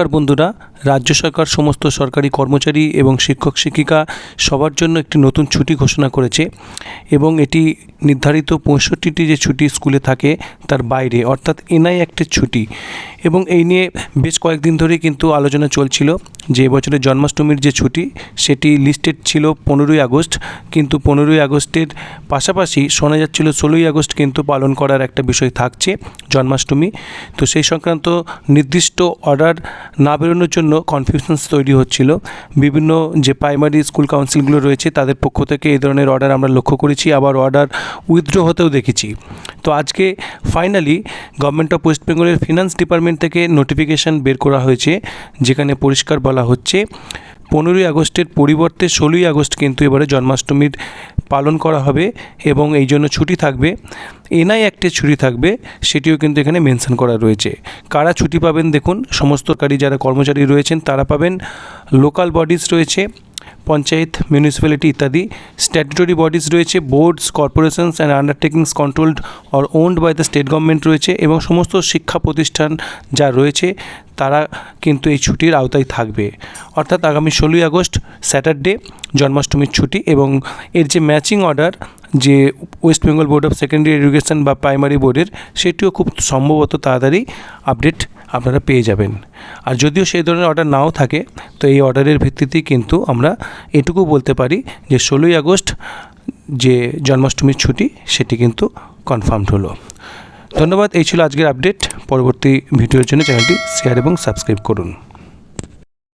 নমস্কার বন্ধুরা। রাজ্য সরকার সমস্ত সরকারি কর্মচারী এবং শিক্ষক শিক্ষিকা সবার জন্য একটি নতুন ছুটি ঘোষণা করেছে এবং এটি নির্ধারিত পঁয়ষট্টিটি যে ছুটি স্কুলে থাকে তার বাইরে, অর্থাৎ এনআই একটি ছুটি। এবং এই নিয়ে বেশ কয়েকদিন ধরেই কিন্তু আলোচনা চলছিল যে এবছরের জন্মাষ্টমীর যে ছুটি, সেটি লিস্টেড ছিল পনেরোই আগস্ট। কিন্তু পনেরোই আগস্টের পাশাপাশি শোনা যাচ্ছিল ষোলোই আগস্ট কিন্তু পালন করার একটা বিষয় থাকছে জন্মাষ্টমী। তো সেই সংক্রান্ত নির্দিষ্ট অর্ডার না বেরোনোর জন্য কনফিউশনস তৈরি হচ্ছিল। বিভিন্ন যে প্রাইমারি স্কুল কাউন্সিলগুলো রয়েছে, তাদের পক্ষ থেকে এই ধরনের অর্ডার আমরা লক্ষ্য করেছি। আবার অর্ডার উইথড্র হতেও দেখেছি। তো আজকে ফাইনালি গভর্নমেন্ট অফ ওয়েস্ট বেঙ্গলের ফিনান্স ডিপার্টমেন্ট থেকে নোটিফিকেশান বের করা হয়েছে, যেখানে পরিষ্কার বলা হচ্ছে, পনেরোই আগস্টের পরিবর্তে ষোলোই আগস্ট কিন্তু এবারে জন্মাষ্টমীর পালন করা হবে এবং এই জন্য ছুটি থাকবে। এনআই অ্যাক্টে ছুটি থাকবে, সেটিও কিন্তু এখানে মেনশন করা রয়েছে। কারা ছুটি পাবেন দেখুন, সমস্ত কারি যারা কর্মচারী রয়েছেন তারা পাবেন। লোকাল বডিজ রয়েছে পঞ্চায়েত মিউনিসিপ্যালিটি ইত্যাদি। স্ট্যাটুটরি বডিজ রয়েছে boards corporations and undertakings controlled or owned by the state government রয়েছে এবং সমস্ত শিক্ষা প্রতিষ্ঠান যা রয়েছে, তারা কিন্তু এই ছুটির আওতায় থাকবে। অর্থাৎ আগামী ষোলোই আগস্ট, স্যাটারডে, জন্মাষ্টমীর ছুটি এবং এর যে ম্যাচিং অর্ডার যে West Bengal board of secondary education বা প্রাইমারি বোর্ডের সেটিও খুব সম্ভবত তাড়াতাড়ি আপডেট আপনারা পেয়ে যাবেন। আর যদিও সেই ধরনের অর্ডার নাও থাকে, তো এই অর্ডারের ভিত্তিতেই কিন্তু আমরা এটুকু বলতে পারি যে ষোলোই আগস্ট যে জন্মাষ্টমীর ছুটি, সেটি কিন্তু কনফার্মড হলো। ধন্যবাদ, এই ছিল আজকের আপডেট পরবর্তী ভিডিওর জন্য চ্যানেলটি শেয়ার এবং সাবস্ক্রাইব করুন।